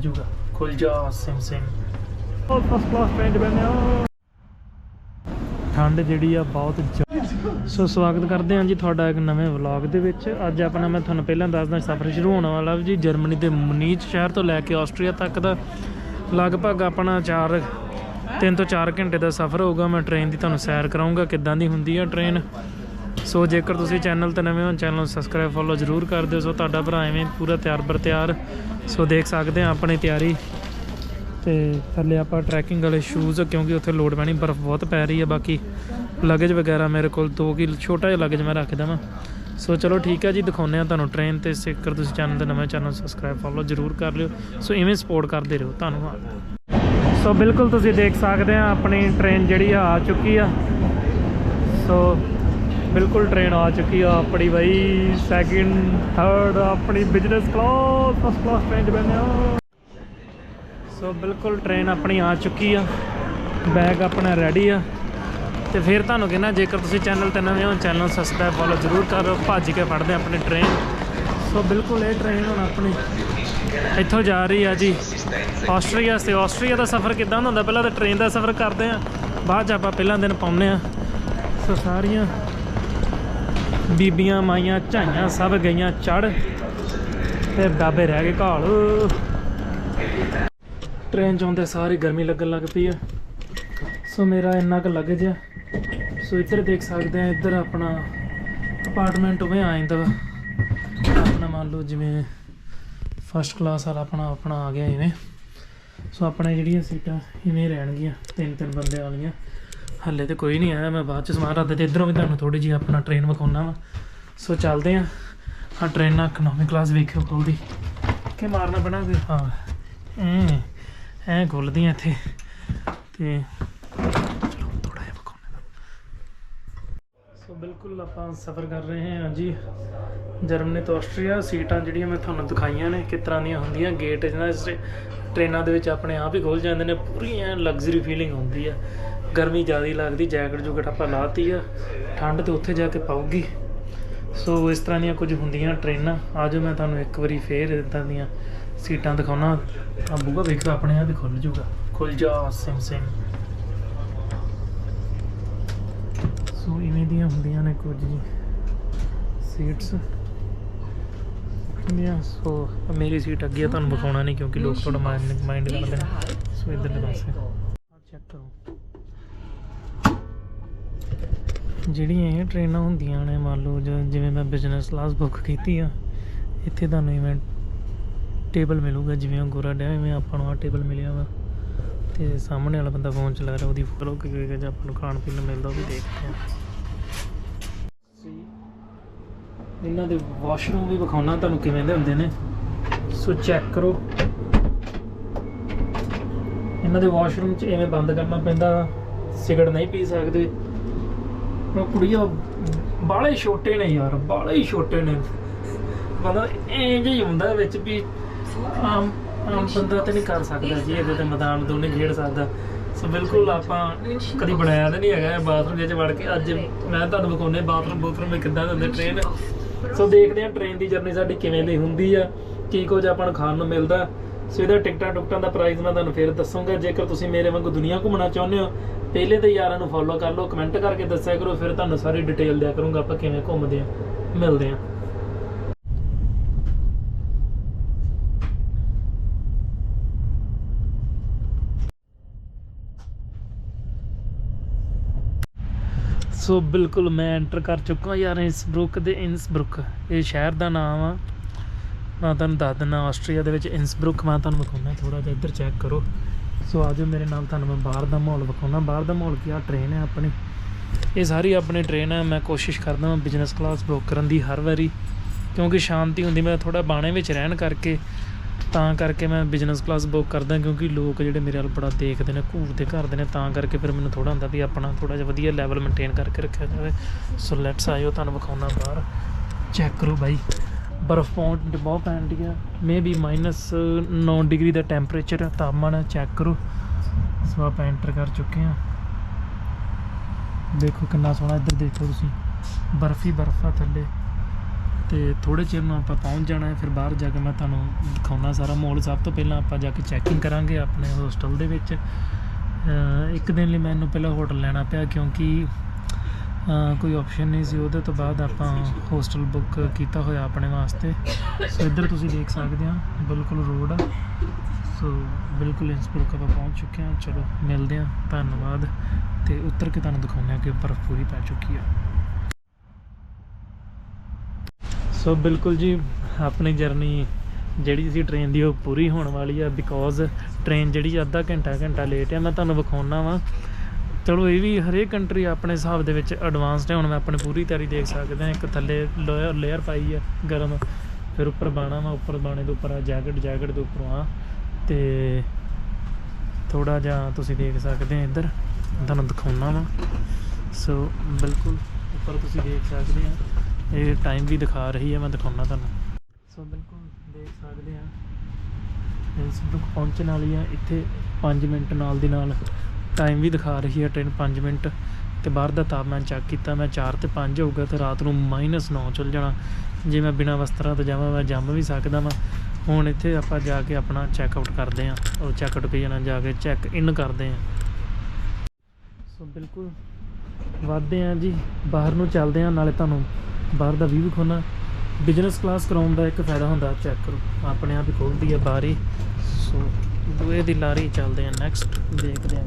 ਜੂਗਾ ਖੁੱਲ ਜਾ ਸਿਮ ਸਿਮ ਉਹ ਫਸਟ ਕਲਾਸ 'ਚ ਬੈਠੇ ਹੋ ਠੰਡ ਜਿਹੜੀ ਆ ਬਹੁਤ ਸੋ ਸਵਾਗਤ ਕਰਦੇ ਹਾਂ ਜੀ ਤੁਹਾਡਾ ਇੱਕ ਨਵੇਂ ਵਲੌਗ ਦੇ ਵਿੱਚ। ਅੱਜ ਆਪਣਾ ਮੈਂ ਤੁਹਾਨੂੰ ਪਹਿਲਾਂ ਦੱਸਦਾ ਸਫ਼ਰ ਸ਼ੁਰੂ ਹੋਣ ਵਾਲਾ ਜੀ ਜਰਮਨੀ ਦੇ ਮੁਨੀਚ ਸ਼ਹਿਰ ਤੋਂ ਲੈ ਕੇ ਆਸਟਰੀਆ ਤੱਕ ਦਾ। ਲਗਭਗ ਆਪਣਾ 4 3 ਤੋਂ 4 ਘੰਟੇ ਦਾ ਸਫ਼ਰ ਹੋਊਗਾ। ਮੈਂ ਟ੍ਰੇਨ ਦੀ ਤੁਹਾਨੂੰ ਸੈਰ ਕਰਾਉਂਗਾ ਕਿੱਦਾਂ ਦੀ ਹੁੰਦੀ ਆ ਟ੍ਰੇਨ ਸੋ ਜੇਕਰ ਤੁਸੀਂ ਚੈਨਲ ਤੇ ਨਵੇਂ ਹੋ, ਚੈਨਲ ਨੂੰ ਸਬਸਕ੍ਰਾਈਬ ਫੋਲੋ ਜ਼ਰੂਰ ਕਰ ਦਿਓ। ਸੋ ਤੁਹਾਡਾ ਭਰਾ ਐਵੇਂ ਪੂਰਾ ਤਿਆਰ ਬਰ ਤਿਆਰ। ਸੋ ਦੇਖ ਸਕਦੇ ਆ ਆਪਣੀ ਤਿਆਰੀ। ਤੇ ਥੱਲੇ ਆਪਾਂ ਟਰੈਕਿੰਗ ਵਾਲੇ ਸ਼ੂਜ਼ ਕਿਉਂਕਿ ਉੱਥੇ ਲੋਡ ਪੈਣੀ, ਬਰਫ਼ ਬਹੁਤ ਪੈ ਰਹੀ ਹੈ। ਬਾਕੀ ਲਗੇਜ ਵਗੈਰਾ ਮੇਰੇ ਕੋਲ 2 ਕਿਲੋ ਛੋਟਾ ਜਿਹਾ ਲਗੇਜ ਮੈਂ ਰੱਖਦਾ ਵਾਂ ਸੋ ਚਲੋ ਠੀਕ ਹੈ ਜੀ, ਦਿਖਾਉਂਦੇ ਆ ਤੁਹਾਨੂੰ ਟ੍ਰੇਨ ਤੇ। ਜੇਕਰ ਤੁਸੀਂ ਚੈਨਲ ਤੇ ਨਵੇਂ ਚੈਨਲ ਸਬਸਕ੍ਰਾਈਬ ਫੋਲੋ ਜ਼ਰੂਰ ਕਰ ਲਿਓ। ਸੋ ਇਵੇਂ ਸਪੋਰਟ ਕਰਦੇ ਰਹੋ। ਧੰਨਵਾਦ। ਸੋ ਬਿਲਕੁਲ ਤੁਸੀਂ ਦੇਖ ਸਕਦੇ ਆ ਆਪਣੀ ਟ੍ਰੇਨ ਜਿਹੜੀ ਆ ਆ ਚੁੱਕੀ ਆ। ਸੋ ਬਿਲਕੁਲ ਟ੍ਰੇਨ ਆ ਚੁੱਕੀ ਆ ਆਪਣੀ ਬਾਈ ਸੈਕਿੰਡ ਥਰਡ ਆਪਣੀ business class first class train 'ਚ ਬੈਠੇ ਆ। ਸੋ ਬਿਲਕੁਲ ਟ੍ਰੇਨ ਆਪਣੀ ਆ ਚੁੱਕੀ ਆ ਬੈਗ ਆਪਣਾ ਰੈਡੀ ਆ। ਤੇ ਫਿਰ ਤੁਹਾਨੂੰ ਕਹਿੰਦਾ, ਜੇਕਰ ਤੁਸੀਂ ਚੈਨਲ ਤੇ ਨਵੇਂ ਹੋ ਚੈਨਲ ਸਬਸਕ੍ਰਾਈਬ ਫੋਲੋ ਜ਼ਰੂਰ ਕਰੋ, ਭੱਜ ਕੇ ਫੜਦੇ ਹਾਂ ਆਪਣੀ ਟ੍ਰੇਨ ਸੋ ਬਿਲਕੁਲ ਇਹ ਟ੍ਰੇਨ ਹੁਣ ਆਪਣੀ ਇੱਥੋਂ ਜਾ ਰਹੀ ਆ ਜੀ। ਆਸਟਰੀਆ ਤੇ ਆਸਟਰੀਆ ਦਾ ਸਫ਼ਰ ਕਿੱਦਾਂ ਦਾ ਹੁੰਦਾ? ਪਹਿਲਾਂ ਤਾਂ ਟ੍ਰੇਨ ਦਾ ਸਫ਼ਰ ਕਰਦੇ ਆ, ਬਾਅਦ ਚ ਆਪਾਂ ਪਹਿਲਾਂ ਦਿਨ ਪਾਉਂਦੇ ਆ। ਸੋ ਸਾਰੀਆਂ ਬੀਬੀਆਂ ਮਾਈਆਂ ਝਾਈਆਂ ਸਭ ਗਈਆਂ ਚੜ ਤੇ ਬਾਬੇ ਰਹਿ ਗਏ ਘਾਲ। ਟ੍ਰੇਨ 'ਚ ਆਉਂਦੇ ਸਾਰੀ ਗਰਮੀ ਲੱਗਣ ਲੱਗ ਪਈ ਆ। ਸੋ ਮੇਰਾ ਇੰਨਾ ਕੁ ਲੱਗੇਜ ਆ ਸੋ ਇੱਧਰ ਦੇਖ ਸਕਦੇ ਆ, ਇੱਧਰ ਆਪਣਾ ਅਪਾਰਟਮੈਂਟ ਉਵੇਂ ਆ ਜਾਂਦਾ ਵਾ। ਆਪਣਾ ਮੰਨ ਲਓ ਜਿਵੇਂ ਫਸਟ ਕਲਾਸ ਵਾਲਾ ਆਪਣਾ ਆਪਣਾ ਆ ਗਿਆ ਇਵੇਂ। ਸੋ ਆਪਣੇ ਜਿਹੜੀਆਂ ਸੀਟਾਂ ਇਵੇਂ ਰਹਿਣਗੀਆਂ ਤਿੰਨ ਤਿੰਨ ਬੰਦੇ ਵਾਲੀਆਂ ਹੱਲੇ ਤੇ ਕੋਈ ਨਹੀਂ ਆਇਆ ਮੈਂ ਬਾਅਦ ਚ ਸਮਾਨ ਰੱਖਦੇ ਤੇ ਇਧਰੋਂ ਵੀ ਤੁਹਾਨੂੰ ਥੋੜੀ ਜਿਹੀ ਆਪਣਾ ਟ੍ਰੇਨ ਵਿਖਾਉਣਾ ਵਾ। ਸੋ ਚੱਲਦੇ ਆ। ਹਾਂ ਟ੍ਰੇਨ ਇਕਨੋਮਿਕ ਕਲਾਸ ਵੇਖਿਓ ਖੁੱਲਦੀ ਕਿ ਮਾਰਨਾ ਪੈਣਾ ਕੋਈ ਹਾਂ ਐ ਐ ਖੁੱਲਦੀਆਂ ਇੱਥੇ। ਤੇ ਚਲੋ ਥੋੜਾ ਜਿਹਾ ਵਿਖਾਉਣੇ ਦਾ ਸੋ ਬਿਲਕੁਲ ਆਪਾਂ ਸਫ਼ਰ ਕਰ ਰਹੇ ਹਾਂ ਜੀ। ਜਰਮਨੀ ਤੋਂ ਆਸਟਰੀਆ ਸੀਟਾਂ ਜਿਹੜੀਆਂ ਮੈਂ ਤੁਹਾਨੂੰ ਦਿਖਾਈਆਂ ਨੇ ਕਿਸ ਤਰ੍ਹਾਂ ਦੀਆਂ ਹੁੰਦੀਆਂ। ਗੇਟ ਜਿਹਨਾਂ ਟ੍ਰੇਨਾਂ ਦੇ ਵਿੱਚ ਆਪਣੇ ਆਪ ਹੀ ਖੁੱਲ ਜਾਂਦੇ ਨੇ। ਪੂਰੀ ਐ ਲਗਜ਼ਰੀ ਫੀਲਿੰਗ ਹੁੰਦੀ ਆ। ਗਰਮੀ ਜ਼ਿਆਦਾ ਲੱਗਦੀ, ਜੈਕਟ ਜੁਕਟ ਆਪਾਂ ਲਾਤੀ ਆ, ਠੰਡ ਤੇ ਉੱਥੇ ਜਾ ਕੇ ਪਾਉਗੀ ਸੋ ਇਸ ਤਰ੍ਹਾਂ ਦੀਆਂ ਕੁਝ ਹੁੰਦੀਆਂ ਟ੍ਰੇਨਾਂ। ਆਜੋ ਮੈਂ ਤੁਹਾਨੂੰ ਇੱਕ ਵਾਰੀ ਫੇਰ ਇਦਾਂ ਦੀਆਂ ਸੀਟਾਂ ਦਿਖਾਉਣਾ। ਆ ਬੂਗਾ ਵੇਖੋ ਆਪਣੇ ਆਪ ਹੀ ਖੁੱਲ ਜੂਗਾ ਖੁੱਲ ਜਾ, ਸਿਮ ਸਿਮ। ਸੋ ਇਵੇਂ ਦੀਆਂ ਹੁੰਦੀਆਂ ਨੇ ਕੁਝ ਜੀ ਸੀਟਸ। ਹੁੰਦੀਆਂ, ਸੋ ਮੇਰੀ ਸੀਟ ਅੱਗੇ ਆ, ਤੁਹਾਨੂੰ ਵਿਖਾਉਣਾ ਨਹੀਂ ਕਿਉਂਕਿ ਲੋਕ ਥੋੜਾ ਮਾਈਂਡ ਮਾਈਂਡ ਕਰਦੇ ਨੇ। ਸੋ ਇਧਰਲੇ ਪਾਸੇ। ਚੈੱਕ ਕਰੋ। ਜਿਹੜੀਆਂ ਇਹ ਟ੍ਰੇਨਾਂ ਹੁੰਦੀਆਂ ਨੇ, ਮੰਨ ਲਓ ਜ- ਜਿਵੇਂ ਮੈਂ ਬਿਜ਼ਨਸ ਕਲਾਸ ਬੁੱਕ ਕੀਤੀ ਆ, ਇੱਥੇ ਤੁਹਾਨੂੰ ਇਵੇਂ ਟੇਬਲ ਮਿਲੂਗਾ, ਜਿਵੇਂ ਗੋਰਾ ਡਿਆ, ਇਵੇਂ ਆਪਾਂ ਨੂੰ ਆ ਟੇਬਲ ਮਿਲਿਆ ਵਾ। ਤੇ ਸਾਹਮਣੇ ਵਾਲਾ ਬੰਦਾ ਫੋਨ ਚਲਾ ਰਿਹਾ, ਉਹਦੀ ਫੋਟੋ ਕਿ ਜੇ ਆਪਾਂ ਨੂੰ ਖਾਣ ਪੀਣ ਨੂੰ ਮਿਲਦਾ, ਉਹ ਵੀ ਦੇਖਦੇ ਆ ਇਹਨਾਂ ਦੇ ਵਾਸ਼ਰੂਮ ਵੀ ਵਿਖਾਉਣਾ ਤੁਹਾਨੂੰ ਕਿਵੇਂ ਦੇ ਹੁੰਦੇ ਨੇ। ਸੋ ਚੈੱਕ ਕਰੋ। ਇਹਨਾਂ ਦੇ ਵਾਸ਼ਰੂਮ 'ਚ ਐਵੇਂ ਬੰਦ ਕਰਨਾ ਪੈਂਦਾ ਸਿਗਰਟ ਨਹੀਂ ਪੀ ਸਕਦੇ। ਉਹ ਕੁੜੀਆਂ ਬਾਲੇ ਛੋਟੇ ਨੇ ਯਾਰ ਬਾਲੇ ਹੀ ਛੋਟੇ ਨੇ। ਬੰਦਾ ਇੰਜ ਹੀ ਹੁੰਦਾ ਵਿੱਚ ਵੀ ਆਮ ਆਮ ਬੰਦਾ ਤੇ ਨਹੀਂ ਕਰ ਸਕਦਾ ਜੀ, ਇਹਦੇ ਤੇ ਮੈਦਾਨ ਦੋਨੇ ਖੇਡ ਸਕਦਾ। ਸੋ ਬਿਲਕੁਲ ਆਪਾਂ ਕਦੀ ਬਣਾਇਆ ਤਾਂ ਨਹੀਂ ਹੈਗਾ ਬਾਥਰੂਮ ਵਿੱਚ ਵੜ ਕੇ। ਅੱਜ ਮੈਂ ਤੁਹਾਨੂੰ ਵਿਖਾਉਣੇ ਬਾਥਰੂਮ ਬੂਥਰੂਮ ਵਿੱਚ ਕਿੱਦਾਂ ਦਿੰਦੇ ਹੁੰਦੇ ਟ੍ਰੇਨ ਸੋ ਦੇਖਦੇ ਆ ਟ੍ਰੇਨ ਦੀ ਜਰਨੀ ਸਾਡੀ ਕਿਵੇਂ ਦੀ ਹੁੰਦੀ ਆ, ਕੀ ਕੁਝ ਆਪਾਂ ਨੂੰ ਖਾਣ ਨੂੰ ਮਿਲਦਾ। ਸੋ ਇਹਦਾ ਟਿਕਟਾਂ ਟੁਕਟਾਂ ਦਾ ਪ੍ਰਾਈਸ ਮੈਂ ਤੁਹਾਨੂੰ ਫੇਰ ਦੱਸੂਗਾ। ਜੇਕਰ ਤੁਸੀਂ ਮੇਰੇ ਵਾਂਗੂ ਦੁਨੀਆ ਘੁੰਮਣਾ ਚਾਹੁੰਦੇ ਹੋ ਪਹਿਲੇ ਤਾਂ ਯਾਰਾਂ ਨੂੰ ਫੋਲੋ ਕਰ ਲਓ ਕਮੈਂਟ ਕਰਕੇ ਦੱਸਿਆ ਕਰੋ, ਫਿਰ ਤੁਹਾਨੂੰ ਸਾਰੀ ਡਿਟੇਲ ਦਿਆ ਕਰੂੰਗਾ, ਆਪਾਂ ਕਿਵੇਂ ਘੁੰਮਦੇ ਆ ਮਿਲਦੇ ਆ ਸੋ ਬਿਲਕੁਲ ਮੈਂ ਐਂਟਰ ਕਰ ਚੁੱਕਾ ਯਾਰ ਇਨਸਬਰੁਕ ਦੇ ਇਨਸਬਰੁਕ। ਇਹ ਸ਼ਹਿਰ ਦਾ ਨਾਮ ਆ। ਮੈਂ ਤੁਹਾਨੂੰ ਦੱਸ ਦਿੰਦਾ ਆਸਟਰੀਆ ਦੇ ਵਿੱਚ ਇਨਸਬਰੁਕ ਮੈਂ ਤੁਹਾਨੂੰ ਵਿਖਾਉਣਾ ਥੋੜਾ ਜਿਹਾ ਇੱਧਰ ਚੈੱਕ ਕਰੋ। ਸੋ ਆਜੋ ਮੇਰੇ ਨਾਲ ਤੁਹਾਨੂੰ ਮੈਂ ਬਾਹਰ ਦਾ ਮਾਹੌਲ ਵਿਖਾਉਣਾ। ਬਾਹਰ ਦਾ ਮਾਹੌਲ ਕੀ ਆ? ਟ੍ਰੇਨ ਹੈ ਆਪਣੀ। ਇਹ ਸਾਰੀ ਆਪਣੀ ਟ੍ਰੇਨ ਹੈ। ਮੈਂ ਕੋਸ਼ਿਸ਼ ਕਰਦਾ ਹਾਂ ਬਿਜ਼ਨਸ ਕਲਾਸ ਬੁੱਕ ਕਰਨ ਦੀ ਹਰ ਵਾਰੀ। ਕਿਉਂਕਿ ਸ਼ਾਂਤੀ ਹੁੰਦੀ, ਮੈਂ ਥੋੜਾ ਬਾਣੇ ਵਿੱਚ ਰਹਿਣ ਕਰਕੇ ਤਾਂ ਕਰਕੇ ਮੈਂ ਬਿਜ਼ਨਸ ਕਲਾਸ ਬੁੱਕ ਕਰਦਾ, ਕਿਉਂਕਿ ਲੋਕ ਜਿਹੜੇ ਮੇਰੇ ਵੱਲ ਬੜਾ ਦੇਖਦੇ ਨੇ, ਘੂਰਦੇ ਕਰਦੇ ਨੇ, ਤਾਂ ਕਰਕੇ ਫਿਰ ਮੈਨੂੰ ਥੋੜਾ ਹੁੰਦਾ ਵੀ ਆਪਣਾ ਥੋੜਾ ਜਿਹਾ ਵਧੀਆ ਲੈਵਲ ਮੇਨਟੇਨ ਕਰਕੇ ਰੱਖਿਆ ਜਾਵੇ। ਸੋ ਲੈਟਸ ਆਇਓ, ਤੁਹਾਨੂੰ ਵਿਖਾਉਣਾ ਬਾਹਰ। ਚੈੱਕ ਕਰੋ ਬਾਈ। ਬਰਫ਼ ਪੌਂਡ ਬਹੁਤ ਪੈਂਦੀ ਆ। ਮੇ ਵੀ -9 ਡਿਗਰੀ ਦਾ ਟੈਂਪਰੇਚਰ ਤਾਪਮਾਨ ਚੈੱਕ ਕਰੋ। ਸੋ ਆਪਾਂ ਐਂਟਰ ਕਰ ਚੁੱਕੇ ਹਾਂ ਦੇਖੋ ਕਿੰਨਾ ਸੋਹਣਾ ਇੱਧਰ ਦੇਖੋ ਤੁਸੀਂ। ਬਰਫ ਹੀ ਬਰਫ ਆ ਥੱਲੇ। ਤੇ ਥੋੜੇ ਚਿਰ ਨੂੰ ਆਪਾਂ ਪਹੁੰਚ ਜਾਣਾ ਹੈ, ਫਿਰ ਬਾਹਰ ਜਾ ਕੇ ਮੈਂ ਤੁਹਾਨੂੰ ਦਿਖਾਉਣਾ ਸਾਰਾ ਮਾਹੌਲ। ਸਭ ਤੋਂ ਪਹਿਲਾਂ ਆਪਾਂ ਜਾ ਕੇ ਚੈਕਿੰਗ ਕਰਾਂਗੇ ਆਪਣੇ ਹੋਸਟਲ ਦੇ ਵਿੱਚ। ਇੱਕ ਦਿਨ ਲਈ ਮੈਨੂੰ ਪਹਿਲਾਂ ਹੋਟਲ ਲੈਣਾ ਪਿਆ, ਕਿਉਂਕਿ ਕੋਈ ਆਪਸ਼ਨ ਨਹੀਂ ਸੀ, ਉਹਦੇ ਤੋਂ ਬਾਅਦ ਆਪਾਂ ਹੋਸਟਲ ਬੁੱਕ ਕੀਤਾ ਹੋਇਆ ਆਪਣੇ ਵਾਸਤੇ। ਸੋ ਇੱਧਰ ਤੁਸੀਂ ਦੇਖ ਸਕਦੇ ਆ, ਬਿਲਕੁਲ ਰੋਡ ਆ। ਸੋ ਬਿਲਕੁਲ ਇੰਸਬਰਗ ਆਪਾਂ ਪਹੁੰਚ ਚੁੱਕੇ ਹਾਂ ਚਲੋ, ਮਿਲਦੇ ਹਾਂ ਧੰਨਵਾਦ। ਤੇ ਉੱਤਰ ਕੇ ਤੁਹਾਨੂੰ ਦਿਖਾਉਂਦੇ ਹਾਂ ਕਿ ਬਰਫ਼ ਪੂਰੀ ਪੈ ਚੁੱਕੀ ਆ। ਸੋ ਬਿਲਕੁਲ ਜੀ, ਆਪਣੀ ਜਰਨੀ ਜਿਹੜੀ ਸੀ ਟ੍ਰੇਨ ਦੀ, ਉਹ ਪੂਰੀ ਹੋਣ ਵਾਲੀ ਆ ਬਿਕੋਜ਼ ਟ੍ਰੇਨ ਜਿਹੜੀ ਅੱਧਾ ਘੰਟਾ ਘੰਟਾ ਲੇਟ ਆ। ਮੈਂ ਤੁਹਾਨੂੰ ਵਿਖਾਉਣਾ ਵਾਂ। ਚਲੋ ਇਹ ਵੀ ਹਰੇਕ ਕੰਟਰੀ ਆਪਣੇ ਹਿਸਾਬ ਦੇ ਵਿੱਚ ਐਡਵਾਂਸਡ ਹੈ। ਹੁਣ ਮੈਂ ਆਪਣੇ ਪੂਰੀ ਤਿਆਰੀ ਦੇਖ ਸਕਦਾ ਇੱਕ ਥੱਲੇ ਲੋਅਰ ਲੇਅਰ ਪਾਈ ਆ ਗਰਮ। ਫਿਰ ਉੱਪਰ ਬਾਣਾ ਵਾ, ਉੱਪਰ ਬਾਣੇ ਦੇ ਉੱਪਰ ਆ ਜੈਕਟ ਜੈਕਟ ਦੇ ਉੱਪਰੋਂ ਆ। ਤੇ ਥੋੜਾ ਜਿਹਾ ਤੁਸੀਂ ਦੇਖ ਸਕਦੇ ਆ ਇੱਧਰ। ਤੁਹਾਨੂੰ ਦਿਖਾਉਣਾ ਵਾ। ਸੋ ਬਿਲਕੁਲ ਉੱਪਰ ਤੁਸੀਂ ਦੇਖ ਸਕਦੇ ਆ ਇਹ ਟਾਈਮ ਵੀ ਦਿਖਾ ਰਹੀ ਹੈ। ਮੈਂ ਦਿਖਾਉਣਾ ਤੁਹਾਨੂੰ। ਸੋ ਬਿਲਕੁਲ ਦੇਖ ਸਕਦੇ ਆ ਇਸ ਨੂੰ ਪਹੁੰਚਣ ਵਾਲੀ ਆ। ਇੱਥੇ 5 ਮਿੰਟ ਨਾਲ ਦੀ ਨਾਲ ਟਾਈਮ ਵੀ ਦਿਖਾ ਰਹੀ ਹੈ ਟ੍ਰੇਨ 5 ਮਿੰਟ ਤੇ ਬਾਹਰ ਦਾ ਤਾਪਮਾਨ ਚੈੱਕ ਕੀਤਾ, ਮੈਂ 4 ਤੇ 5 ਹੋਊਗਾ ਤੇ ਰਾਤ ਨੂੰ -9 ਚਲ ਜਾਣਾ। ਜੇ ਮੈਂ ਬਿਨਾਂ ਵਸਤਰਾਂ ਤੋਂ ਜਾਵਾਂ, ਮੈਂ ਜੰਮ ਵੀ ਸਕਦਾ ਵਾਂ। ਹੁਣ ਇੱਥੇ ਆਪਾਂ ਜਾ ਕੇ ਆਪਣਾ ਚੈੱਕ ਆਊਟ ਕਰਦੇ ਆਂ ਉਹ ਚੈੱਕ ਆਊਟ ਕਹੀ ਜਾਣਾ ਜਾ ਕੇ ਚੈੱਕ ਇਨ ਕਰਦੇ ਆਂ ਸੋ ਬਿਲਕੁਲ ਵੱਧਦੇ ਆਂ ਜੀ, ਬਾਹਰ ਨੂੰ ਚੱਲਦੇ ਆਂ ਨਾਲੇ ਤੁਹਾਨੂੰ ਬਾਹਰ ਦਾ ਵਿਊ ਵਿਖਾਉਣਾ। ਬਿਜ਼ਨਸ ਕਲਾਸ ਕਰਾਉਣ ਦਾ ਇੱਕ ਫਾਇਦਾ ਹੁੰਦਾ ਚੈੱਕ ਕਰੋ। ਆਪਣੇ ਆਪ ਹੀ ਖੋਲਦੀ ਹੈ ਬਾਰੀ। ਸੋ ਦੂਏ ਦੀ ਲਾਰੀ ਚੱਲਦੇ ਆਂ ਨੈਕਸਟ ਦੇਖਦੇ ਆਂ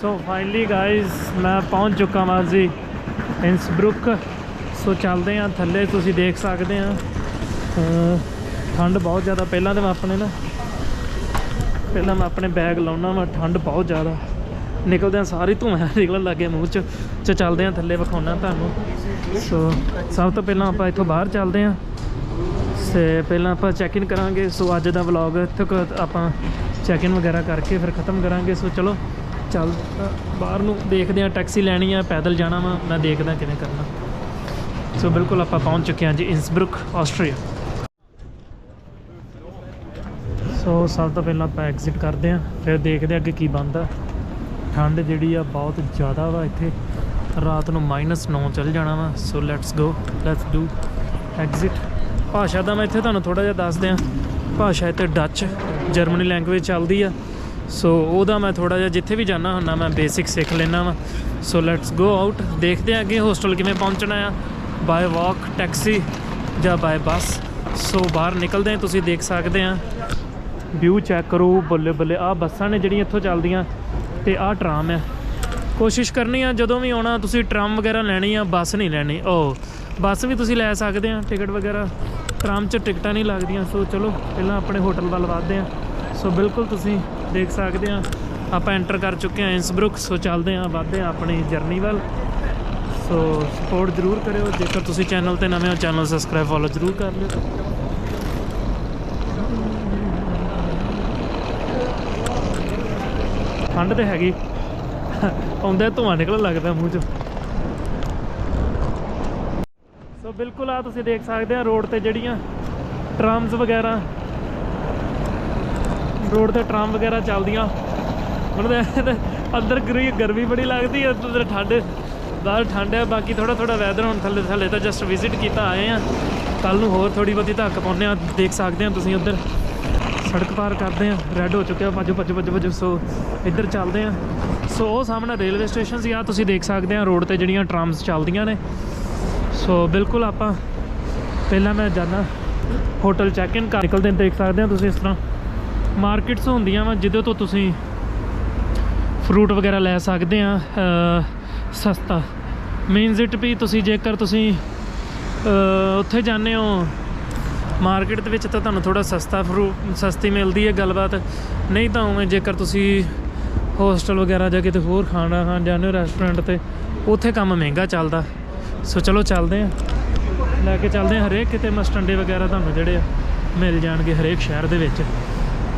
ਸੋ ਫਾਈਨਲੀ ਗਾਇਸ ਮੈਂ ਪਹੁੰਚ ਚੁੱਕਾ ਵਾਂ ਜੀ ਇਨਸਬਰੁਕ ਸੋ ਚੱਲਦੇ ਆਂ ਥੱਲੇ, ਤੁਸੀਂ ਦੇਖ ਸਕਦੇ ਆ। ਠੰਡ ਬਹੁਤ ਜ਼ਿਆਦਾ, ਪਹਿਲਾਂ ਤਾਂ ਮੈਂ ਆਪਣੇ ਨਾ, ਪਹਿਲਾਂ ਮੈਂ ਆਪਣੇ ਬੈਗ ਲਾਉਣਾ ਵਾ, ਠੰਡ ਬਹੁਤ ਜ਼ਿਆਦਾ। ਨਿਕਲਦੇ ਆ, ਸਾਰੀ ਧੂਆਂ ਨਿਕਲਣ ਲੱਗੇ ਮੂੰਹ ਚ। ਚ ਚੱਲਦੇ ਆ ਥੱਲੇ ਵਿਖਾਉਣਾ ਤੁਹਾਨੂੰ। ਸੋ ਸਭ ਤੋਂ ਪਹਿਲਾਂ ਆਪਾਂ ਇੱਥੋਂ ਬਾਹਰ ਚੱਲਦੇ ਆ। ਤੇ ਪਹਿਲਾਂ ਆਪਾਂ ਚੈੱਕ ਇਨ ਕਰਾਂਗੇ। ਸੋ ਅੱਜ ਦਾ ਵਲੌਗ ਇੱਥੇ ਕੁ ਆਪਾਂ ਚੈੱਕ ਇਨ ਵਗੈਰਾ ਕਰਕੇ ਫਿਰ ਖਤਮ ਕਰਾਂਗੇ। ਸੋ ਚਲੋ, ਚੱਲ ਬਾਹਰ ਨੂੰ ਦੇਖਦੇ ਆ ਟੈਕਸੀ ਲੈਣੀ ਆ, ਪੈਦਲ ਜਾਣਾ ਵਾ, ਮੈਂ ਦੇਖਦਾ ਕਿਵੇਂ ਕਰਨਾ। ਸੋ ਬਿਲਕੁਲ ਆਪਾਂ ਪਹੁੰਚ ਚੁੱਕੇ ਹਾਂ ਜੀ ਇਨਸਬਰੁਕ ਆਸਟਰੀਆ ਸੋ ਸਭ ਤੋਂ ਪਹਿਲਾਂ ਆਪਾਂ ਐਗਜ਼ਿਟ ਕਰਦੇ ਹਾਂ, ਫਿਰ ਦੇਖਦੇ ਹਾਂ ਅੱਗੇ ਕੀ ਬਣਦਾ। ਠੰਡ ਜਿਹੜੀ ਆ ਬਹੁਤ ਜ਼ਿਆਦਾ ਵਾ ਇੱਥੇ। ਰਾਤ ਨੂੰ -9 ਚੱਲ ਜਾਣਾ ਵਾ, so let's go let's do exit ਭਾਸ਼ਾ ਦਾ ਮੈਂ ਇੱਥੇ ਤੁਹਾਨੂੰ ਥੋੜਾ ਜਿਹਾ ਦੱਸ ਦਿਆਂ। ਭਾਸ਼ਾ ਇੱਥੇ ਡੱਚ ਜਰਮਨੀ ਲੈਂਗੁਏਜ ਚੱਲਦੀ ਆ। ਸੋ ਉਹਦਾ ਮੈਂ ਥੋੜਾ ਜਿਹਾ ਜਿੱਥੇ ਵੀ ਜਾਣਾ ਹੁੰਦਾ, ਮੈਂ ਬੇਸਿਕ ਸਿੱਖ ਲੈਣਾ ਵਾ। ਸੋ ਲੈਟਸ ਗੋ ਆਊਟ ਦੇਖਦੇ ਹਾਂ ਅੱਗੇ ਹੋਸਟਲ ਕਿਵੇਂ ਪਹੁੰਚਣਾ ਆ। ਬਾਏ ਵਾਕ ਟੈਕਸੀ ਜਾਂ ਬਾਏ ਬੱਸ ਸੋ ਬਾਹਰ ਨਿਕਲਦੇ ਹਾਂ ਤੁਸੀਂ ਦੇਖ ਸਕਦੇ ਆ। ਵਿਊ ਚੈੱਕ ਕਰੋ, ਬੱਲੇ ਬੱਲੇ। ਆ ਬੱਸਾਂ ਨੇ ਜਿਹੜੀਆਂ ਇੱਥੋਂ ਚੱਲਦੀਆਂ ਤੇ ਆਹ ਟਰਾਮ ਹੈ ਕੋਸ਼ਿਸ਼ ਕਰਨੀ ਆ, ਜਦੋਂ ਵੀ ਆਉਣਾ, ਤੁਸੀਂ ਟਰਾਮ ਵਗੈਰਾ ਲੈਣੀ ਆ ਬੱਸ ਨਹੀਂ ਲੈਣੀ। oh, ਓ ਬੱਸ ਵੀ ਤੁਸੀਂ ਲੈ ਸਕਦੇ ਆ ਟਿਕਟ ਵਗੈਰਾ। ਟਰਾਮ 'ਚ ਟਿਕਟਾਂ ਨਹੀਂ ਲੱਗਦੀਆਂ, ਸੋ ਚਲੋ, ਪਹਿਲਾਂ ਆਪਣੇ ਹੋਟਲ ਵੱਲ ਵਧਦੇ ਆ ਸੋ ਬਿਲਕੁਲ ਤੁਸੀਂ ਦੇਖ ਸਕਦੇ ਆ ਆਪਾਂ ਐਂਟਰ ਕਰ ਚੁੱਕੇ ਆ ਇਨਸਬਰੁਕ ਸੋ ਚੱਲਦੇ ਆ ਵਧਦੇ ਆ ਆਪਣੀ ਜਰਨੀ ਵੱਲ। ਸੋ ਸਪੋਰਟ ਜ਼ਰੂਰ ਕਰਿਓ, ਜੇਕਰ ਤੁਸੀਂ ਚੈਨਲ ਤੇ ਨਵੇਂ ਹੋ ਚੈਨਲ ਸਬਸਕ੍ਰਾਈਬ ਫੋਲੋ ਜ਼ਰੂਰ ਕਰ ਲਿਓ। ਠੰਡ ਤੇ ਹੈਗੀ। ਆਉਂਦਾ ਧੂਆਂ ਨਿਕਲਣ ਲੱਗਦਾ ਮੂੰਹ ਚ ਸੋ ਬਿਲਕੁਲ ਆ ਤੁਸੀਂ ਦੇਖ ਸਕਦੇ ਆ ਰੋਡ ਤੇ ਜਿਹੜੀਆਂ ਟਰਮਸ ਵਗੈਰਾ। ਰੋਡ ਤੇ ਟਰਮ ਵਗੈਰਾ ਚੱਲਦੀਆਂ। ਉਹਨਾਂ ਦੇ ਅੰਦਰ ਗਰੀ ਗਰਮੀ ਬੜੀ ਲੱਗਦੀ ਹੈ ਅੰਦਰ ਠੰਡ, ਬਾਹਰ ਠੰਡ ਹੈ ਬਾਕੀ ਥੋੜਾ ਥੋੜਾ ਵੈਦਰ ਹੁਣ ਥੱਲੇ ਥੱਲੇ ਤਾਂ ਜਸਟ ਵਿਜ਼ਿਟ ਕੀਤਾ ਆਏ ਆ। ਕੱਲ ਨੂੰ ਹੋਰ ਥੋੜੀ ਬਹੁਤੀ ਧੱਕ ਪਾਉਂਦੇ ਆ, ਦੇਖ ਸਕਦੇ ਆ ਤੁਸੀਂ ਉੱਧਰ। ਸੜਕ ਪਾਰ ਕਰਦੇ ਆ ਰੈੱਡ ਹੋ ਚੁੱਕਿਆ, ਭੱਜੋ ਭੱਜੋ ਭੱਜੋ ਭੱਜੋ, ਸੋ ਇੱਧਰ ਚੱਲਦੇ ਆ। ਸੋ ਉਹ ਸਾਹਮਣੇ ਰੇਲਵੇ ਸਟੇਸ਼ਨ ਸੀ ਆ ਤੁਸੀਂ ਦੇਖ ਸਕਦੇ ਆ ਰੋਡ ਤੇ ਜਿਹੜੀਆਂ ਟਰਮਸ ਚੱਲਦੀਆਂ ਨੇ। ਸੋ ਬਿਲਕੁਲ ਆਪਾਂ ਪਹਿਲਾਂ ਮੈਂ ਜਾਣਾ ਹੋਟਲ ਚੈੱਕ ਇਨ ਕਰ, ਨਿਕਲਦੇ ਦੇਖ ਸਕਦੇ ਆ ਤੁਸੀਂ ਇਸ ਤਰ੍ਹਾਂ। ਮਾਰਕੀਟਸ ਹੁੰਦੀਆਂ ਵਾ, ਜਿਹਦੇ ਤੋਂ ਤੁਸੀਂ ਫਰੂਟ ਵਗੈਰਾ ਲੈ ਸਕਦੇ ਆ ਸਸਤਾ। ਮੀਨਸ ਇਟ ਵੀ ਤੁਸੀਂ ਜੇਕਰ ਤੁਸੀਂ ਉੱਥੇ ਜਾਂਦੇ ਹੋ ਮਾਰਕੀਟ ਦੇ ਵਿੱਚ ਤਾਂ ਤੁਹਾਨੂੰ ਥੋੜਾ ਸਸਤਾ ਫਰੂਟ ਸਸਤੀ ਮਿਲਦੀ ਹੈ ਗੱਲਬਾਤ। ਨਹੀਂ ਤਾਂ ਉਵੇਂ ਜੇਕਰ ਤੁਸੀਂ ਹੋਸਟਲ ਵਗੈਰਾ ਜਾਂ ਕਿਤੇ ਹੋਰ ਖਾਣਾ ਖਾਣ ਜਾਂਦੇ ਹੋ ਰੈਸਟੋਰੈਂਟ ਤੇ, ਉੱਥੇ ਕੰਮ ਮਹਿੰਗਾ ਚੱਲਦਾ। ਸੋ ਚਲੋ ਚੱਲਦੇ ਆ ਲੈ ਕੇ ਚੱਲਦੇ ਆ ਹਰੇਕ ਕਿਤੇ ਮਸਟੰਡੇ ਵਗੈਰਾ ਤੁਹਾਨੂੰ ਜਿਹੜੇ ਆ ਮਿਲ ਜਾਣਗੇ ਹਰੇਕ ਸ਼ਹਿਰ ਦੇ ਵਿੱਚ।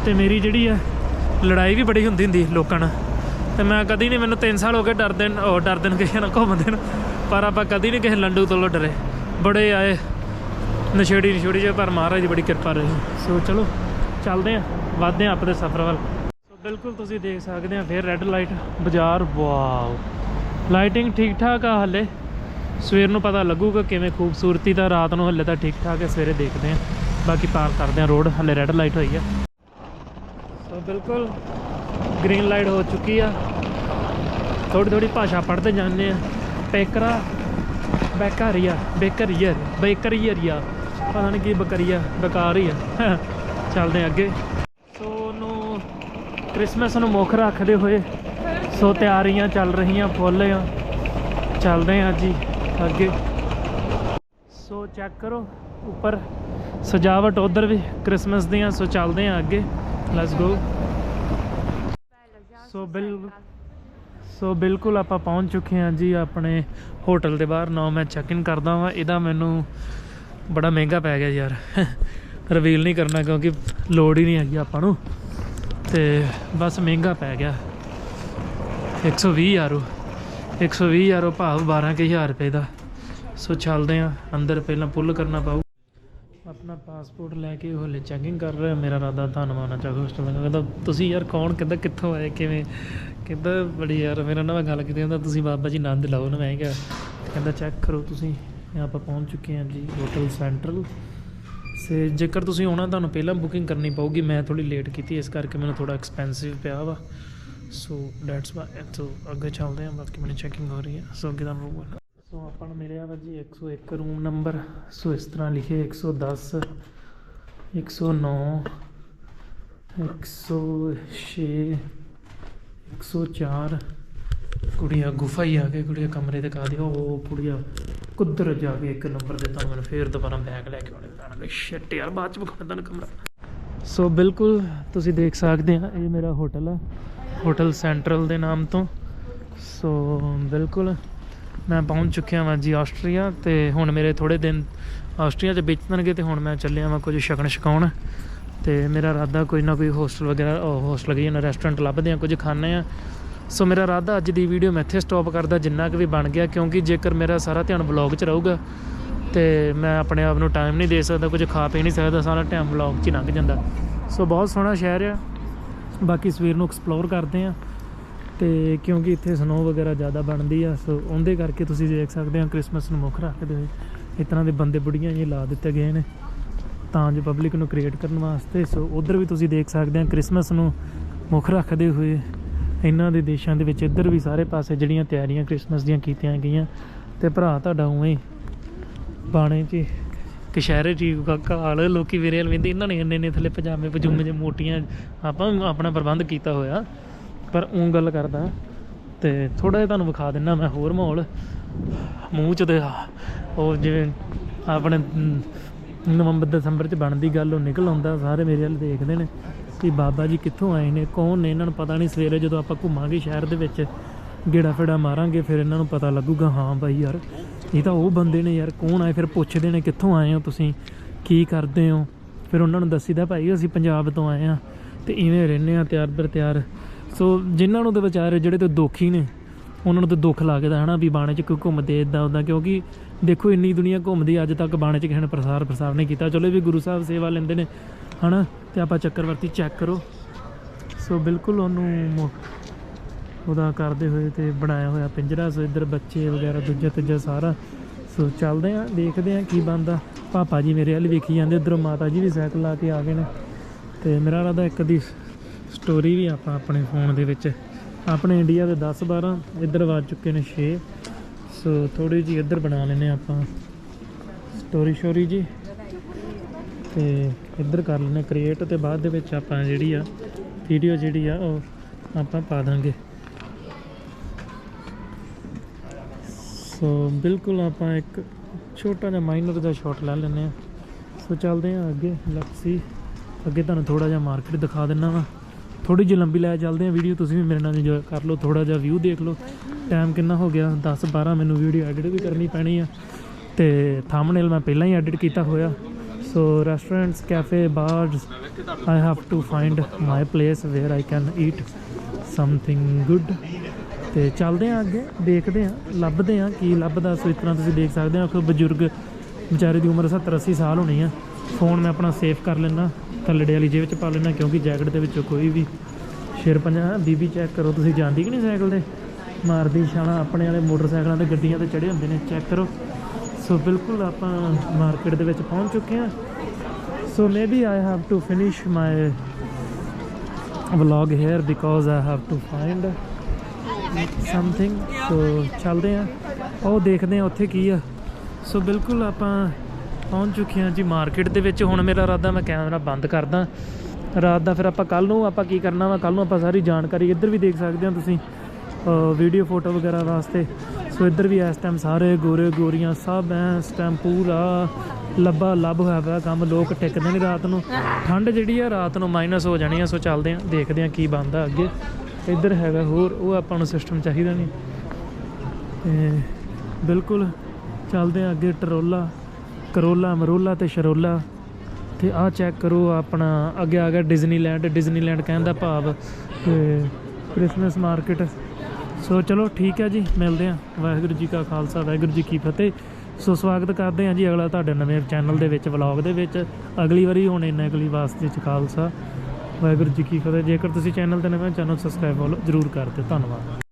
ਤੇ ਮੇਰੀ ਜਿਹੜੀ ਆ ਲੜਾਈ ਵੀ ਬੜੀ ਹੁੰਦੀ ਹੁੰਦੀ ਲੋਕਾਂ ਨਾਲ। ਤੇ ਮੈਂ ਕਦੀ ਨਹੀਂ, ਮੈਨੂੰ 3 ਸਾਲ ਹੋ ਗਏ ਡਰਦੇ ਨੂੰ ਉਹ ਡਰਦੇ ਨੇ ਕਿਸੇ ਨਾਲ ਘੁੰਮਦੇ ਨੇ, ਪਰ ਆਪਾਂ ਕਦੀ ਨਹੀਂ ਕਿਸੇ ਲੰਡੂ ਤੋਂ ਡਰੇ ਬੜੇ ਆਏ, ਨਸ਼ੇੜੀ ਨਸ਼ੇੜੀ ਜੇ ਪਰ ਮਹਾਰਾਜ ਦੀ ਬੜੀ ਕਿਰਪਾ ਰਹੀ। ਸੋ ਚਲੋ ਚੱਲਦੇ ਆਂ ਵਧਦੇ ਆਂ ਆਪਣੇ ਸਫ਼ਰ ਵੱਲ। ਸੋ ਬਿਲਕੁਲ ਤੁਸੀਂ ਦੇਖ ਸਕਦੇ ਆ ਫਿਰ ਰੈੱਡ ਲਾਈਟ ਬਾਜ਼ਾਰ ਵਾਓ ਲਾਈਟਿੰਗ ਠੀਕ ਠਾਕ ਆ ਹਲੇ। ਸਵੇਰ ਨੂੰ ਪਤਾ ਲੱਗੂਗਾ ਕਿਵੇਂ ਖੂਬਸੂਰਤੀ ਦਾ ਰਾਤ ਨੂੰ ਹੱਲੇ ਤਾਂ ਠੀਕ ਠਾਕ ਹੈ, ਸਵੇਰੇ ਦੇਖਦੇ ਹਾਂ। ਬਾਕੀ ਪਾਰ ਕਰਦੇ ਹਾਂ ਰੋਡ, ਹੱਲੇ ਰੈੱਡ ਲਾਈਟ ਹੋਈ ਆ। ਸੋ ਬਿਲਕੁਲ ਗ੍ਰੀਨ ਲਾਈਟ ਹੋ ਚੁੱਕੀ ਆ। ਥੋੜੀ ਥੋੜੀ ਭਾਸ਼ਾ ਪੜ੍ਹਦੇ ਜਾਂਦੇ ਆ ਪੇਕਰਾ ਬੇਕਰੀਆ ਬੇਕਰੀਆ ਬੇਕਰੀਅਰੀਆ। ਪਤਾ ਨਹੀਂ ਕੀ ਬਕਰੀਆ ਬੇਕਾਰ ਹੀ ਆ ਚੱਲਦੇ ਆ ਅੱਗੇ। ਸੋ ਨੂੰ ਕ੍ਰਿਸਮਸ ਨੂੰ ਮੁੱਖ ਰੱਖਦੇ ਹੋਏ ਸੋ ਤਿਆਰੀਆਂ ਚੱਲ ਰਹੀਆਂ, ਫੁੱਲ ਆ। ਚੱਲਦੇ ਆ ਜੀ। ਅੱਗੇ। ਸੋ ਚੈੱਕ ਕਰੋ, ਉੱਪਰ ਸਜਾਵਟ, ਉਧਰ ਵੀ ਕ੍ਰਿਸਮਸ ਦੀਆਂ, ਸੋ ਚੱਲਦੇ ਆ ਅੱਗੇ। ਲੈਟਸ ਗੋ ਸੋ ਬਿਲ ਸੋ ਬਿਲਕੁਲ ਆਪਾਂ ਪਹੁੰਚ ਚੁੱਕੇ ਹਾਂ ਜੀ ਆਪਣੇ ਹੋਟਲ ਦੇ ਬਾਹਰ। ਨਾ ਮੈਂ ਚੈੱਕ ਇਨ ਕਰਦਾ ਵਾਂ, ਇਹਦਾ ਮੈਨੂੰ ਬੜਾ ਮਹਿੰਗਾ ਪੈ ਗਿਆ ਯਾਰ। ਰਿਵੀਲ ਨਹੀਂ ਕਰਨਾ ਕਿਉਂਕਿ ਲੋੜ ਹੀ ਨਹੀਂ ਹੈਗੀ ਆਪਾਂ ਨੂੰ। ਤੇ ਬਸ ਮਹਿੰਗਾ ਪੈ ਗਿਆ। 120 ਯਾਰੋ 120 ਯਾਰੋ ਭਾਵ 12000 ਰੁਪਏ ਦਾ। ਸੋ ਚੱਲਦੇ ਆ ਅੰਦਰ ਪਹਿਲਾਂ ਪੁੱਲ ਕਰਨਾ ਪਾਊ। ਆਪਣਾ ਪਾਸਪੋਰਟ ਲੈ ਕੇ ਉਹ ਹਲੇ ਚੈਕਿੰਗ ਕਰ ਰਿਹਾ, ਮੇਰਾ ਰਾਦਾ ਧੰਨਵਾਦ ਚਾ ਹੋਸਟਲ ਦਾ। ਕਹਿੰਦਾ, ਤੁਸੀਂ ਯਾਰ ਕੌਣ? ਕਿੱਦਾਂ ਕਿੱਥੋਂ ਆਏ? ਕਿਵੇਂ? ਕਹਿੰਦਾ, ਬੜੀ ਯਾਰ, ਮੇਰਾ ਨਾਲ ਮੈਂ ਗੱਲ ਕੀਤੀ ਕਹਿੰਦਾ ਤੁਸੀਂ ਬਾਬਾ ਜੀ ਆਨੰਦ ਲਓ ਨਾ, ਮੈਂ ਕਿਹਾ। ਕਹਿੰਦਾ, ਚੈੱਕ ਕਰੋ ਤੁਸੀਂ, ਆਪਾਂ ਪਹੁੰਚ ਚੁੱਕੇ ਹਾਂ ਜੀ ਹੋਟਲ ਸੈਂਟਰਲ ਸੇ ਜੇਕਰ ਤੁਸੀਂ ਆਉਣਾ, ਤੁਹਾਨੂੰ ਪਹਿਲਾਂ ਬੁਕਿੰਗ ਕਰਨੀ ਪਊਗੀ, ਮੈਂ ਥੋੜੀ ਲੇਟ ਕੀਤੀ, ਇਸ ਕਰਕੇ ਮੈਨੂੰ ਥੋੜਾ ਐਕਸਪੈਂਸਿਵ ਪਿਆ ਵਾ। ਸੋ ਡੈਟਸ ਵਾਈ ਸੋ ਅੱਗੇ ਚੱਲਦੇ ਹਾਂ, ਬਾਕੀ ਮੈਨੂੰ ਚੈਕਿੰਗ ਹੋ ਰਹੀ ਹੈ ਸੋ ਅੱਗੇ ਤੁਹਾਨੂੰ ਰੂਮ ਸੋ ਆਪਾਂ ਨੂੰ ਮਿਲਿਆ ਵਾ ਜੀ 101 ਰੂਮ ਨੰਬਰ ਸੋ ਇਸ ਤਰ੍ਹਾਂ ਲਿਖੇ 110 109 106 104 ਕੁੜੀਆਂ ਗੁਫਾ ਹੀ ਆ ਕੇ, ਕੁੜੀਆਂ ਕਮਰੇ ਤੇ ਕਾ ਦਿਓ, ਉਹ ਕੁੜੀਆਂ ਕੁੱਧਰ ਜਾ ਕੇ ਇੱਕ ਨੰਬਰ ਦੇ ਤਾਂ ਮੈਨੂੰ ਫੇਰ ਦੁਬਾਰਾ ਬੈਗ ਲੈ ਕੇ ਆਉਣੇ ਪੈਣਗੇ। ਸ਼ਿਟ ਯਾਰ, ਬਾਅਦ ਚ ਵਿਖਾਉਂਦਾ ਨਾ ਕਮਰਾ। ਸੋ ਬਿਲਕੁਲ ਤੁਸੀਂ ਦੇਖ ਸਕਦੇ ਆ, ਇਹ ਮੇਰਾ ਹੋਟਲ ਆ। ਹੋਟਲ ਸੈਂਟਰਲ ਦੇ ਨਾਮ ਤੋਂ। ਸੋ, ਬਿਲਕੁਲ ਮੈਂ ਪਹੁੰਚ ਚੁੱਕਿਆ ਵਾਂ ਜੀ ਆਸਟਰੀਆ ਤੇ ਹੁਣ ਮੇਰੇ ਥੋੜੇ ਦਿਨ ਆਸਟਰੀਆ 'ਚ ਬੀਤਣਗੇ ਤੇ ਹੁਣ ਮੈਂ ਚੱਲਿਆ ਵਾਂ ਕੁਝ ਛਕਣ ਛਕਾਉਣ। ਤੇ ਮੇਰਾ ਇਰਾਦਾ ਕੋਈ ਨਾ ਕੋਈ ਹੋਸਟਲ ਵਗੈਰਾ ਹੋਸਟਲ ਗਈ ਨਾ ਰੈਸਟੋਰੈਂਟ ਲੱਭਦੇ ਆ ਕੁਝ ਖਾਣੇ ਆ ਸੋ, ਮੇਰਾ ਇਰਾਦਾ ਅੱਜ ਦੀ ਵੀਡੀਓ ਮੈਂ ਇੱਥੇ ਸਟਾਪ ਕਰਦਾ, ਜਿੰਨਾ ਕੁ ਵੀ ਬਣ ਗਿਆ, ਕਿਉਂਕਿ ਜੇਕਰ ਮੇਰਾ ਸਾਰਾ ਧਿਆਨ ਵਲੌਗ 'ਚ ਰਹੂਗਾ, ਤੇ ਮੈਂ ਆਪਣੇ ਆਪ ਨੂੰ ਟਾਈਮ ਨਹੀਂ ਦੇ ਸਕਦਾ, ਕੁਝ ਖਾ ਪੀ ਨਹੀਂ ਸਕਦਾ, ਸਾਰਾ ਟਾਈਮ ਵਲੌਗ 'ਚ ਲੰਘ ਜਾਂਦਾ। ਸੋ, ਬਹੁਤ ਸੋਹਣਾ ਸ਼ਹਿਰ ਆ। ਬਾਕੀ ਸਵੇਰ ਨੂੰ ਐਕਸਪਲੋਰ ਕਰਦੇ ਆ ਤੇ ਕਿਉਂਕਿ ਇੱਥੇ ਸਨੋ ਵਗੈਰਾ ਜ਼ਿਆਦਾ ਬਣਦੀ ਆ ਸੋ ਉਹਦੇ ਕਰਕੇ ਤੁਸੀਂ ਦੇਖ ਸਕਦੇ ਆ ਕ੍ਰਿਸਮਸ ਨੂੰ ਮੁੱਖ ਰੱਖਦੇ ਹੋਏ ਇਸ ਤਰ੍ਹਾਂ ਦੇ ਬੰਦੇ ਬੁੜੀਆਂ ਜੀ ਲਾ ਦਿੱਤੇ ਗਏ ਨੇ ਤਾਂ ਜੋ ਪਬਲਿਕ ਨੂੰ ਕ੍ਰੀਏਟ ਕਰਨ ਵਾਸਤੇ ਸੋ ਉਧਰ ਵੀ ਤੁਸੀਂ ਦੇਖ ਸਕਦੇ ਆ ਕ੍ਰਿਸਮਸ ਨੂੰ ਮੁੱਖ ਰੱਖਦੇ ਹੋਏ ਇਹਨਾਂ ਦੇ ਦੇਸ਼ਾਂ ਦੇ ਵਿੱਚ ਇੱਧਰ ਵੀ ਸਾਰੇ ਪਾਸੇ ਜਿਹੜੀਆਂ ਤਿਆਰੀਆਂ ਕ੍ਰਿਸਮਸ ਦੀਆਂ ਕੀਤੀਆਂ ਗਈਆਂ ਤੇ ਭਰਾ ਤੁਹਾਡਾ ਉਵੇਂ ਬਾਣੇ 'ਚ ਕਸ਼ਹਿਰੇ ਠੀਕ ਕਾਲ ਲੋਕੀ ਵੀਰੇ ਲਵਿੰਦੇ ਇਹਨਾਂ ਨੇ ਇੰਨੇ ਨੇ ਥੱਲੇ ਪਜਾਮੇ ਪਜੂਮੇ ਜੇ ਮੋਟੀਆਂ, ਆਪਾਂ ਆਪਣਾ ਪ੍ਰਬੰਧ ਕੀਤਾ ਹੋਇਆ। ਪਰ ਉਹ ਗੱਲ ਕਰਦਾ, ਤੇ ਥੋੜਾ ਜਿਹਾ ਤੁਹਾਨੂੰ ਵਿਖਾ ਦਿੰਨਾ ਮੈਂ ਹੋਰ ਮਾਹੌਲ। ਮੂੰਹ 'ਚ ਤੇ ਉਹ ਜਿਵੇਂ ਆਪਣੇ ਨਵੰਬਰ, ਦਸੰਬਰ 'ਚ ਬਣਦੀ ਗੱਲ, ਉਹ ਨਿਕਲ ਆਉਂਦਾ, ਸਾਰੇ ਮੇਰੇ ਵੱਲ ਦੇਖਦੇ ਨੇ ਕਿ ਬਾਬਾ ਜੀ ਕਿੱਥੋਂ ਆਏ ਨੇ, ਕੌਣ ਨੇ, ਇਹਨਾਂ ਨੂੰ ਪਤਾ ਨਹੀਂ ਸਵੇਰੇ ਜਦੋਂ ਆਪਾਂ ਘੁੰਮਾਂਗੇ ਸ਼ਹਿਰ ਦੇ ਵਿੱਚ ਗੇੜਾ ਫੇੜਾ ਮਾਰਾਂਗੇ, ਫਿਰ ਇਹਨਾਂ ਨੂੰ ਪਤਾ ਲੱਗੂਗਾ, ਹਾਂ ਬਾਈ ਯਾਰ ਇਹ ਤਾਂ ਉਹ ਬੰਦੇ ਨੇ ਯਾਰ, ਕੌਣ ਆਏ? ਫਿਰ ਪੁੱਛਦੇ ਨੇ ਕਿੱਥੋਂ ਆਏ ਹੋ ਤੁਸੀਂ? ਕੀ ਕਰਦੇ ਹੋ? ਫਿਰ ਉਹਨਾਂ ਨੂੰ ਦੱਸੀਦਾ, ਭਾਈ ਅਸੀਂ ਪੰਜਾਬ ਤੋਂ ਆਏ ਆ ਤੇ ਇਵੇਂ ਰਹਿੰਦੇ ਆ ਤਿਆਰ ਬਰ ਤਿਆਰ। ਸੋ ਜਿਨ੍ਹਾਂ ਨੂੰ ਤੇ ਵਿਚਾਰੇ ਜਿਹੜੇ ਤੇ ਦੁਖੀ ਨੇ, ਉਹਨਾਂ ਨੂੰ ਤੇ ਦੁੱਖ ਲੱਗਦਾ, ਹਨਾ, ਵੀ ਬਾਣੇ 'ਚ ਕੋਈ ਘੁੰਮਦੇ ਇਦਾਂ ਉਦਾਂ ਕਿਉਂਕਿ ਦੇਖੋ ਇੰਨੀ ਦੁਨੀਆ ਘੁੰਮਦੀ, ਅੱਜ ਤੱਕ ਬਾਣੇ 'ਚ ਕਿਸੇ ਨੇ ਪ੍ਰਸਾਰ ਪ੍ਰਸਾਰ ਨਹੀਂ ਕੀਤਾ। ਚਲੋ ਵੀ ਗੁਰੂ ਸਾਹਿਬ ਸੇਵਾ ਲੈਂਦੇ ਨੇ, ਹਨਾ, ਤੇ ਆਪਾਂ ਚੱਕਰਵਰਤੀ ਚੈੱਕ ਕਰੋ। ਸੋ ਬਿਲਕੁਲ ਉਹਨੂੰ ਉਹਦਾ ਕਰਦੇ ਹੋਏ ਤੇ ਬਣਾਇਆ ਹੋਇਆ ਪਿੰਜਰਾ, ਸੋ ਇੱਧਰ ਬੱਚੇ ਵਗੈਰਾ ਦੂਜਾ ਤੀਜਾ ਸਾਰਾ। ਸੋ ਚੱਲਦੇ ਆ ਦੇਖਦੇ ਆ ਕੀ ਬਣਦਾ। ਪਾਪਾ ਜੀ ਮੇਰੇ ਵੱਲ ਵੇਖੀ ਜਾਂਦੇ, ਉਧਰੋਂ ਮਾਤਾ ਜੀ ਵੀ ਸਾਈਕਲ ਲਾ ਕੇ ਆ ਗਏ ਨੇ। ਤੇ ਮੇਰਾ ਰਾਦਾ ਇੱਕ ਦੀ ਸਟੋਰੀ ਵੀ ਆਪਾਂ ਆਪਣੇ ਫੋਨ ਦੇ ਵਿੱਚ, ਆਪਣੇ ਇੰਡੀਆ ਦੇ 10 12 ਇੱਧਰ ਵੱਜ ਚੁੱਕੇ ਨੇ 6 ਸੋ ਥੋੜੀ ਜੀ ਇੱਧਰ ਬਣਾ ਲੈਨੇ ਆਪਾਂ। ਸਟੋਰੀ ਸ਼ੋਰੀ ਜੀ। ਤੇ ਇੱਧਰ ਕਰ ਲੈਨੇ ਕ੍ਰੀਏਟ ਤੇ ਬਾਅਦ ਦੇ ਵਿੱਚ ਆਪਾਂ ਜਿਹੜੀ ਆ ਵੀਡੀਓ ਜਿਹੜੀ ਆ, ਉਹ ਆਪਾਂ ਪਾ ਦਾਂਗੇ। ਸੋ ਬਿਲਕੁਲ ਆਪਾਂ ਇੱਕ ਛੋਟਾ ਜਿਹਾ ਮਾਈਨਰ ਦਾ ਸ਼ਾਟ ਲੈ ਲੈਨੇ ਆ ਸੋ ਚੱਲਦੇ ਆ ਅੱਗੇ ਲੈਟਸ ਸੀ ਅੱਗੇ ਤੁਹਾਨੂੰ ਥੋੜਾ ਜਿਹਾ ਮਾਰਕੀਟ ਦਿਖਾ ਦਿੰਨਾ ਵਾ। ਥੋੜੀ ਜਿਹੀ ਲੰਬੀ ਲੈ ਚੱਲਦੇ ਆ ਵੀਡੀਓ ਤੁਸੀਂ ਵੀ ਮੇਰੇ ਨਾਲ ਇੰਜੋਏ ਕਰ ਲਓ ਥੋੜਾ ਜਿਹਾ ਵਿਊ ਦੇਖ ਲਓ। ਟਾਈਮ ਕਿੰਨਾ ਹੋ ਗਿਆ? 10 12 ਮੈਨੂੰ ਵੀਡੀਓ ਐਡਿਟ ਵੀ ਕਰਨੀ ਪੈਣੀ ਆ। ਤੇ ਥੰਬਨੇਲ ਮੈਂ ਪਹਿਲਾਂ ਹੀ ਐਡਿਟ ਕੀਤਾ ਹੋਇਆ। So restaurants cafe bars I have to find my place where I can eat something good ਤੇ ਚੱਲਦੇ ਆ ਅੱਗੇ, ਦੇਖਦੇ ਆ, ਲੱਭਦੇ ਆ ਕੀ ਲੱਭਦਾ, ਸੋ ਇਸ ਤਰ੍ਹਾਂ ਤੁਸੀਂ ਦੇਖ ਸਕਦੇ ਹੋ ਕੋਈ ਬਜ਼ੁਰਗ ਵਿਚਾਰੇ ਦੀ ਉਮਰ 70 80 ਸਾਲ ਹੋਣੀ ਆ। ਫੋਨ ਮੈਂ ਆਪਣਾ ਸੇਵ ਕਰ ਲੈਣਾ ਥੱਲੜੇ ਵਾਲੀ ਜੇਬ ਵਿੱਚ ਪਾ ਲੈਣਾ ਕਿਉਂਕਿ ਜੈਕਟ ਦੇ ਵਿੱਚੋਂ ਕੋਈ ਵੀ ਸ਼ੇਰ ਪੰਜਾ ਬੀਬੀ ਚੈੱਕ ਕਰੋ, ਤੁਸੀਂ ਜਾਂਦੀ ਕਿ ਨਹੀਂ ਸਾਈਕਲ ਤੇ? ਮਾਰਦੀ ਛਾਲਾਂ ਆਪਣੇ ਵਾਲੇ ਮੋਟਰਸਾਈਕਲਾਂ ਤੇ ਗੱਡੀਆਂ ਤੇ ਚੜੇ ਹੁੰਦੇ ਨੇ ਚੈੱਕ ਕਰੋ। ਸੋ ਬਿਲਕੁਲ ਆਪਾਂ ਮਾਰਕੀਟ ਦੇ ਵਿੱਚ ਪਹੁੰਚ ਚੁੱਕੇ ਹਾਂ so maybe I have to finish my vlog here because I have to find something so ਚੱਲਦੇ ਆ ਉਹ ਦੇਖਦੇ ਆ ਉੱਥੇ ਕੀ ਆ। ਸੋ ਬਿਲਕੁਲ ਆਪਾਂ ਪਹੁੰਚ ਚੁੱਕੇ ਹਾਂ ਜੀ ਮਾਰਕੀਟ ਦੇ ਵਿੱਚ। ਹੁਣ ਮੇਰਾ ਇਰਾਦਾ ਮੈਂ ਕੈਮਰਾ ਬੰਦ ਕਰਦਾ। ਰਾਤ ਦਾ ਫਿਰ ਆਪਾਂ ਕੱਲ ਨੂੰ ਆਪਾਂ ਕੀ ਕਰਨਾ ਵਾ ਕੱਲ ਨੂੰ ਆਪਾਂ ਸਾਰੀ ਜਾਣਕਾਰੀ ਇੱਧਰ ਵੀ ਦੇਖ ਸਕਦੇ ਹੋ ਤੁਸੀਂ। ਵੀਡੀਓ ਫੋਟੋ ਵਗੈਰਾ ਵਾਸਤੇ। ਸੋ ਇੱਧਰ ਵੀ ਇਸ ਟਾਈਮ ਸਾਰੇ ਗੋਰੇ ਗੋਰੀਆਂ ਸਭ ਐ ਇਸ ਟਾਈਮ ਪੂਰਾ ਲੱਭਾ ਲੱਭ ਹੋਇਆ ਪਿਆ ਕੰਮ। ਲੋਕ ਟਿਕਦੇ ਨੇ ਰਾਤ ਨੂੰ। ਠੰਡ ਜਿਹੜੀ ਆ, ਰਾਤ ਨੂੰ ਮਾਈਨਸ ਹੋ ਜਾਣੀ ਆ। ਸੋ ਚੱਲਦੇ ਆ ਦੇਖਦੇ ਆ ਕੀ ਬਣਦਾ ਅੱਗੇ। ਇੱਧਰ ਹੈਗਾ ਹੋਰ, ਉਹ ਆਪਾਂ ਨੂੰ ਸਿਸਟਮ ਚਾਹੀਦਾ ਨਹੀਂ। ਤੇ ਬਿਲਕੁਲ ਚੱਲਦੇ ਆ ਅੱਗੇ ਟਰੋਲਾ, ਕਰੋਲਾ, ਮਰੋਲਾ ਤੇ ਸ਼ਰੋਲਾ। ਤੇ ਆਹ ਚੈੱਕ ਕਰੋ ਆਪਣਾ, ਅੱਗੇ ਆ ਗਿਆ ਡਿਜ਼ਨੀਲੈਂਡ ਡਿਜ਼ਨੀਲੈਂਡ ਕਹਿਣ ਦਾ ਭਾਵ। ਤੇ ਕ੍ਰਿਸਮਸ ਮਾਰਕੀਟ ਸੋ ਚਲੋ ਠੀਕ ਹੈ ਜੀ, ਮਿਲਦੇ ਆ। ਵਾਹਿਗੁਰੂ ਜੀ ਕਾ ਖਾਲਸਾ, ਵਾਹਿਗੁਰੂ ਜੀ ਕੀ ਫਤਿਹ। ਸੋ ਸਵਾਗਤ ਕਰਦੇ ਹਾਂ ਜੀ ਅਗਲਾ ਤੁਹਾਡੇ ਨਵੇਂ ਚੈਨਲ ਦੇ ਵਿੱਚ, ਵਲੌਗ ਦੇ ਵਿੱਚ। ਅਗਲੀ ਵਾਰੀ ਹੁਣ ਇੰਨਾ ਅਗਲੀ ਵਾਸਤੇ ਚ ਖਾਲਸਾ। ਵਾਹਿਗੁਰੂ ਜੀ ਕੀ ਫਤਿਹ। ਜੇਕਰ ਤੁਸੀਂ ਚੈਨਲ ਤੇ ਨਵੇਂ ਚੈਨਲ ਸਬਸਕ੍ਰਾਈਬ ਕਰੋ ਜਰੂਰ ਕਰ ਦਿਓ। ਧੰਨਵਾਦ।